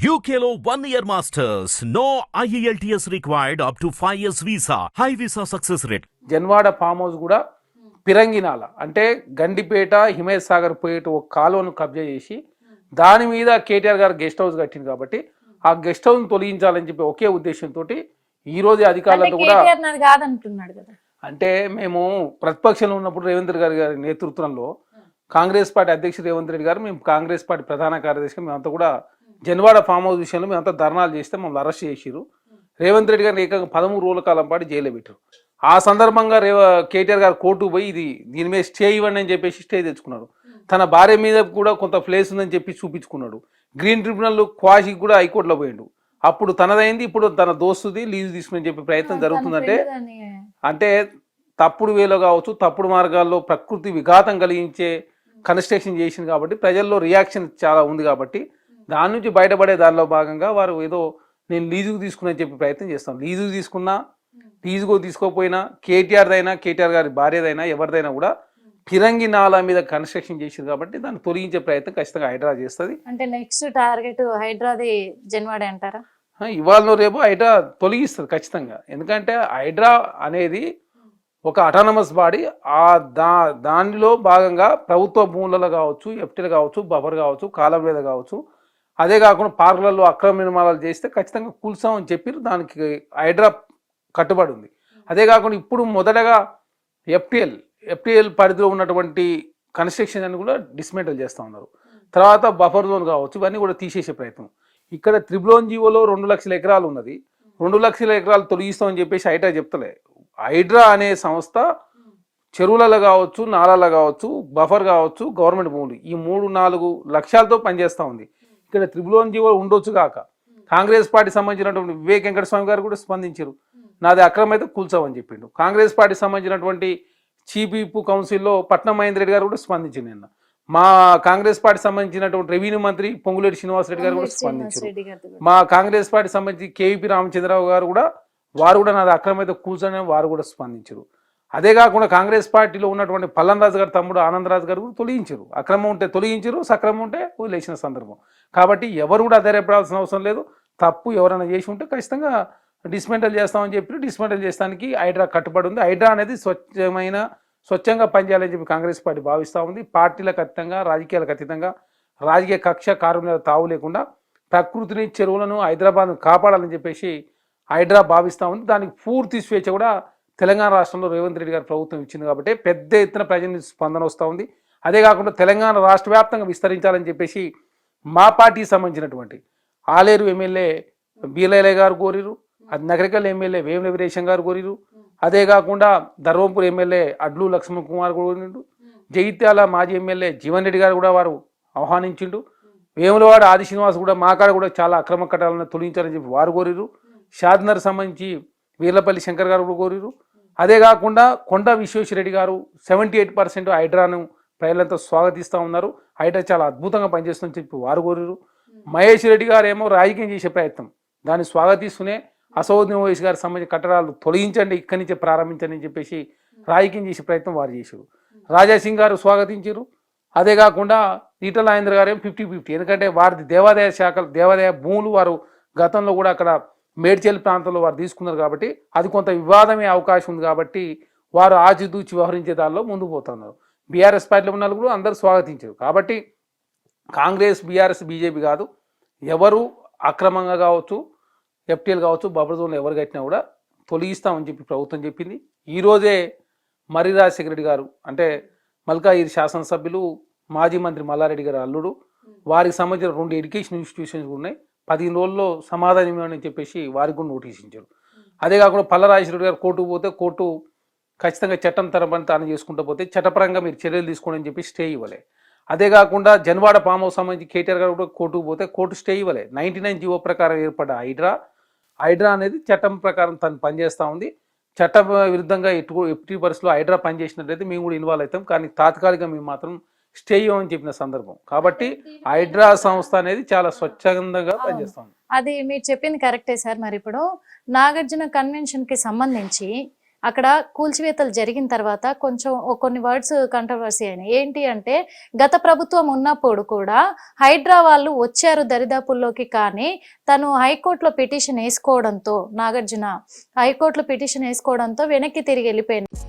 One year masters. No E IELTS required up to 5 years visa. High visa success rate. Janwada farm house కూడా పిరంగినాల అంటే గండిపేట హిమయత్ సాగర్ పోయేట ఒక కాలువను కబ్జా చేసి దాని మీద కేటీఆర్ గారు గెస్ట్ హౌస్ కట్టింది కాబట్టి ఆ గెస్ట్ హౌస్ తొలగించాలని చెప్పి ఒకే ఉద్దేశంతో ఈ రోజు అధికారులతో కూడా అంటే మేము ప్రతిపక్షంలో ఉన్నప్పుడు రేవంత్ గారి గారి నేతృత్వంలో కాంగ్రెస్ పార్టీ అధ్యక్షుడు రేవంత్ రెడ్డి గారు మేము కాంగ్రెస్ పార్టీ ప్రధాన కార్యదర్శిగా మేమంతా కూడా జన్వాడ ఫామ్ హౌస్ విషయంలో మేమంతా ధర్నాలు చేస్తే మమ్మల్ని అరెస్ట్ చేసిరు రేవంత్ రెడ్డి గారిని ఏకంగా పదమూడు రోజుల కాలం పాటు జైల్లో పెట్టారు ఆ సందర్భంగా రేవ కేటీఆర్ గారు కోర్టుకు పోయి ఇది దీని మీద స్టే ఇవ్వండి అని చెప్పేసి స్టే తెచ్చుకున్నాడు తన భార్య మీద కూడా కొంత ప్లేస్ ఉందని చెప్పి చూపించుకున్నాడు. గ్రీన్ ట్రిబ్యునల్ క్వాషికి కూడా హైకోర్టులో పోయిండు. అప్పుడు తనదైంది ఇప్పుడు తన దోస్తుది లీజు తీసుకుని చెప్పే ప్రయత్నం జరుగుతుందంటే అంటే తప్పుడు వేలో కావచ్చు తప్పుడు మార్గాల్లో ప్రకృతి విఘాతం కలిగించే కన్స్ట్రక్షన్ చేసింది కాబట్టి ప్రజల్లో రియాక్షన్ చాలా ఉంది కాబట్టి దాని నుంచి బయటపడే దానిలో భాగంగా వారు ఏదో నేను లీజుకు తీసుకున్నా చెప్పి ప్రయత్నం చేస్తాను లీజుకు తీసుకున్నా లీజుకు తీసుకోకపోయినా కేటీఆర్ దైనా కేటీఆర్ గారి భార్యదైనా ఎవరిదైనా కూడా ఫిరంగి నాలా మీద కన్స్ట్రక్షన్ చేసింది కాబట్టి దాన్ని తొలగించే ప్రయత్నం ఖచ్చితంగా హైడ్రా చేస్తుంది. అంటే నెక్స్ట్ టార్గెట్ హైడ్రాది జన్వాడే అంటారా? ఇవాళ రేపు హైడ్రా తొలగిస్తుంది ఖచ్చితంగా. ఎందుకంటే హైడ్రా అనేది ఒక అటానమస్ బాడీ ఆ దా దానిలో భాగంగా ప్రభుత్వ భూములలో కావచ్చు ఎఫ్టీలు కావచ్చు బఫర్ కావచ్చు కాలం మీద కావచ్చు. అదే కాకుండా పార్కులలో అక్రమ నిర్మాణాలు చేస్తే ఖచ్చితంగా కూల్సామని చెప్పి దానికి హైడ్రా కట్టుబడి ఉంది. అదే కాకుండా ఇప్పుడు మొదటగా ఎఫ్టిఎల్ ఎఫ్టిఎల్ పరిధిలో ఉన్నటువంటి కన్స్ట్రక్షన్ అని కూడా డిస్మెంటల్ చేస్తూ ఉన్నారు. తర్వాత బఫర్ జోన్ కావచ్చు ఇవన్నీ కూడా తీసేసే ప్రయత్నం. ఇక్కడ త్రిబులోన్ జీవోలో రెండు లక్షల ఎకరాలు ఉన్నది. రెండు లక్షల ఎకరాలు తొలగిస్తామని చెప్పేసి హైడ్రా చెప్తలే. హైడ్రా అనే సంస్థ చెరువులలో కావచ్చు నాలాలో కావచ్చు బఫర్ కావచ్చు గవర్నమెంట్ భూములు. ఈ మూడు నాలుగు లక్ష్యాలతో పనిచేస్తూ ఉంది. ఇక్కడ త్రిబులోన్ జీవో ఉండొచ్చు కాక. కాంగ్రెస్ పార్టీ సంబంధించినటువంటి వివేక్ వెంకటస్వామి గారు కూడా స్పందించారు. నాది అక్రమం అయితే కూల్చామని చెప్పిండు. కాంగ్రెస్ పార్టీ సంబంధించినటువంటి చీఫ్ విప్ కౌన్సిల్లో పట్నం మహేందర్ రెడ్డి గారు కూడా స్పందించింది నిన్న. మా కాంగ్రెస్ పార్టీ సంబంధించినటువంటి రెవెన్యూ మంత్రి పొంగులేటి శ్రీనివాసరెడ్డి గారు కూడా స్పందించారు. మా కాంగ్రెస్ పార్టీ సంబంధించి కేవీపీ రామచంద్రరావు గారు కూడా వారు కూడా నాది అక్రమైతే కూర్చొని వారు కూడా స్పందించారు. అదే కాకుండా కాంగ్రెస్ పార్టీలో ఉన్నటువంటి పల్లంరాజు గారి తమ్ముడు ఆనందరాజు గారు కూడా తొలగించారు. అక్రమం ఉంటే తొలగించారు సక్రమం ఉంటే వదిలేసిన సందర్భం. కాబట్టి ఎవరు కూడా అధైర్యపడాల్సిన అవసరం లేదు. తప్పు ఎవరైనా చేసి ఉంటే ఖచ్చితంగా డిస్మెంటల్ చేస్తామని చెప్పి డిస్మెంటల్ చేస్తానికి హైడ్రా కట్టుబడి ఉంది. హైడ్రా అనేది స్వచ్ఛమైన స్వచ్ఛంగా పనిచేయాలని చెప్పి కాంగ్రెస్ పార్టీ భావిస్తూ ఉంది. పార్టీలకు అతీతంగా రాజకీయాలకు అతీతంగా రాజకీయ కక్ష కారుణ్యాల తావు లేకుండా ప్రకృతిని చెరువులను హైదరాబాద్ను కాపాడాలని చెప్పేసి హైడ్రా భావిస్తామని దానికి పూర్తి స్వేచ్ఛ కూడా తెలంగాణ రాష్ట్రంలో రేవంత్ రెడ్డి గారి ప్రభుత్వం ఇచ్చింది కాబట్టి పెద్ద ఎత్తున ప్రజల స్పందన వస్తూ ఉంది. అదే కాకుండా తెలంగాణ రాష్ట్ర వ్యాప్తంగా విస్తరించాలని చెప్పేసి మా పార్టీకి సంబంధించినటువంటి ఆలేరు ఎమ్మెల్యే బీలయ్య గారు కోరిరు అది నగరికల్ ఎమ్మెల్యే వేముల వీరేశం గారు కోరిరు అదే కాకుండా ధర్మపూర్ ఎమ్మెల్యే అడ్లు లక్ష్మణ్ కుమార్ కోరిండు జగిత్యాల మాజీ ఎమ్మెల్యే జీవన్ రెడ్డి గారు కూడా వారు ఆహ్వానించిండు వేములవాడ ఆది శ్రీనివాస్ కూడా మా కాడ కూడా చాలా అక్రమ కట్టాలను తొలగించాలని చెప్పి వారు కోరిరు షాద్నర్ సంబంధించి వీర్లపల్లి శంకర్ గారు కూడా కోరిరు. అదే కాకుండా కొండ విశ్వేశ్వరరెడ్డి గారు సెవెంటీ ఎయిట్ పర్సెంట్ హైడ్రాను ప్రజలంతా స్వాగతిస్తూ ఉన్నారు. హైడ్రా చాలా అద్భుతంగా పనిచేస్తుందని చెప్పి వారు కోరిరు. మహేష్ రెడ్డి గారు ఏమో రాజకీయం చేసే ప్రయత్నం. దాన్ని స్వాగతిస్తూనే అసౌద్దీన్ ఓవైస్ గారికి సంబంధించిన కట్టడాలు తొలగించండి ఇక్కడి నుంచే ప్రారంభించండి అని చెప్పేసి రాజకీయం చేసే ప్రయత్నం వారు చేశారు. రాజాసింగ్ గారు స్వాగతించారు. అదే కాకుండా ఈటల రాజేంద్ర గారు ఏమో ఫిఫ్టీ ఫిఫ్టీ ఎందుకంటే వారిది దేవాదాయ శాఖలు దేవాదాయ భూములు వారు గతంలో కూడా అక్కడ మేడ్చల్ ప్రాంతంలో వారు తీసుకున్నారు కాబట్టి అది కొంత వివాదమే అవకాశం ఉంది కాబట్టి వారు ఆచితూచి వ్యవహరించే దానిలో ముందుకు పోతున్నారు. బీఆర్ఎస్ పార్టీలో ఉన్న కూడా అందరూ స్వాగతించారు. కాబట్టి కాంగ్రెస్ బీఆర్ఎస్ బీజేపీ కాదు ఎవరు అక్రమంగా కావచ్చు ఎఫ్టీఎల్ కావచ్చు బబర్ జోన్లు ఎవరు కట్టినా కూడా తొలగిస్తామని చెప్పి ప్రభుత్వం చెప్పింది. ఈరోజే మర్రి రాజశేఖర రెడ్డి గారు అంటే మల్కాయిరి శాసనసభ్యులు మాజీ మంత్రి మల్లారెడ్డి గారు అల్లుడు. వారికి సంబంధించిన రెండు ఎడ్యుకేషన్ ఇన్స్టిట్యూషన్స్ ఉన్నాయి. పదిహేను రోజుల్లో సమాధానం ఇవ్వని చెప్పేసి వారికి కూడా నోటీస్ ఇచ్చారు. అదే కాకుండా పల్లరాజేశ్వర గారు కోర్టుకు పోతే కోర్టు ఖచ్చితంగా చట్టం తరపని తాను చేసుకుంటూ పోతే చట్టపరంగా మీరు చర్యలు తీసుకోండి అని చెప్పి స్టే ఇవ్వలే. అదే కాకుండా జన్వాడ హౌస్ సంబంధించి కేటీఆర్ గారు కూడా కోర్టుకు పోతే కోర్టు స్టే ఇవ్వలే. నైన్టీ నైన్ జీవో ప్రకారం ఏర్పడ్డ హైడ్రా హైడ్రా అనేది చట్టం ప్రకారం తను పనిచేస్తూ ఉంది. చట్ట విరుద్ధంగా ఎటు ఎట్టి పరిస్థితుల్లో హైడ్రా పనిచేసినట్లయితే మేము కూడా ఇన్వాల్వ్ అవుతాం. కానీ తాత్కాలికంగా మేము మాత్రం స్టే ఇవ్వమని చెప్పిన సందర్భం. కాబట్టి హైడ్రా సంస్థ అనేది చాలా స్వచ్ఛందంగా పనిచేస్తుంది. అది మీరు చెప్పింది కరెక్టే సార్ మరి ఇప్పుడు. నాగార్జున కన్వెన్షన్కి సంబంధించి అక్కడ కూల్చివేతలు జరిగిన తర్వాత కొంచెం కొన్ని వర్డ్స్ కంట్రవర్సీ అయినాయి. ఏంటి అంటే గత ప్రభుత్వం ఉన్నప్పుడు కూడా హైడ్రా వాళ్ళు వచ్చారు దరిదాపుల్లోకి కానీ తను హైకోర్టులో పిటిషన్ వేసుకోవడంతో నాగార్జున హైకోర్టులో పిటిషన్ వేసుకోవడంతో వెనక్కి తిరిగి వెళ్ళిపోయింది